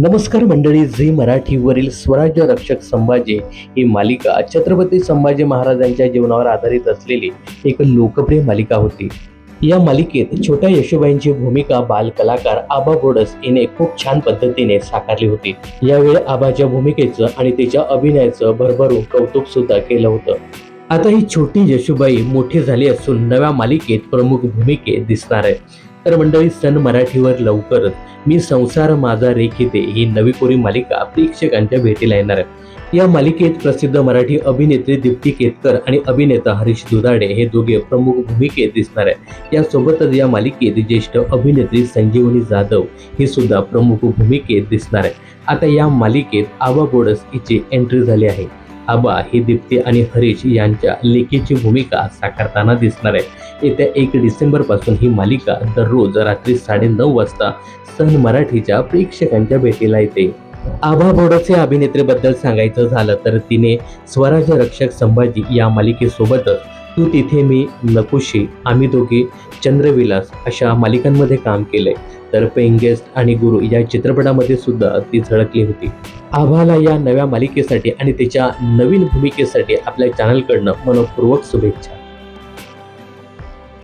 नमस्कार मंडळी झी मराठीवरील स्वराज्य रक्षक संभाजी ही मालिका छत्रपती संभाजी महाराजांच्या जीवनावर आधारित असलेली एक लोकप्रिय मालिका होती. या मालिकेत छोट्या यशोबाईंची भूमिका बाल कलाकार आबा बोडस हिने खूप छान पद्धतीने साकारली होती. यावेळी आबाच्या भूमिकेचं आणि तिच्या अभिनयाचं भरभरून कौतुक सुद्धा केलं होतं. आता ही छोटी यशोबाई मोठी झाली असून नव्या मालिकेत प्रमुख भूमिकेत दिसणार आहे. तर मंडळी सन मराठीवर लवकरच मी संसार माझा रेखिते ही नवी कोरी मालिका प्रेक्षकांच्या भेटीला येणार आहे. या मालिकेत प्रसिद्ध मराठी अभिनेत्री दीप्ती केतकर आणि अभिनेता हरीश दुधाडे हे दोघे प्रमुख भूमिकेत दिसणार आहे यासोबतच या मालिकेत ज्येष्ठ अभिनेत्री संजीवनी जाधव ही सुद्धा प्रमुख भूमिकेत दिसणार आहे आता या मालिकेत आबा बोडस हिची एंट्री झाली आहे. आबा ही दीप्ती आणि हरीश यांच्या लेखीची भूमिका साकारताना दिसणार आहे येत्या एक डिसेंबरपासून ही मालिका दररोज रात्री साडेनऊ वाजता सन मराठीच्या प्रेक्षकांच्या भेटीला येते. आभा बोडस या अभिनेत्रीबद्दल सांगायचं झालं तर तिने स्वराज्य रक्षक संभाजी या मालिकेसोबतच तू तिथे मी नकुशी आम्ही दोघे चंद्रविलास अशा मालिकांमध्ये काम केलंय. तर पेंगेस्ट आणि गुरु या चित्रपटामध्ये सुद्धा ती झळकली होती. आभाला या नव्या मालिकेसाठी आणि तिच्या नवीन भूमिकेसाठी आपल्या चॅनलकडनं मनपूर्वक शुभेच्छा.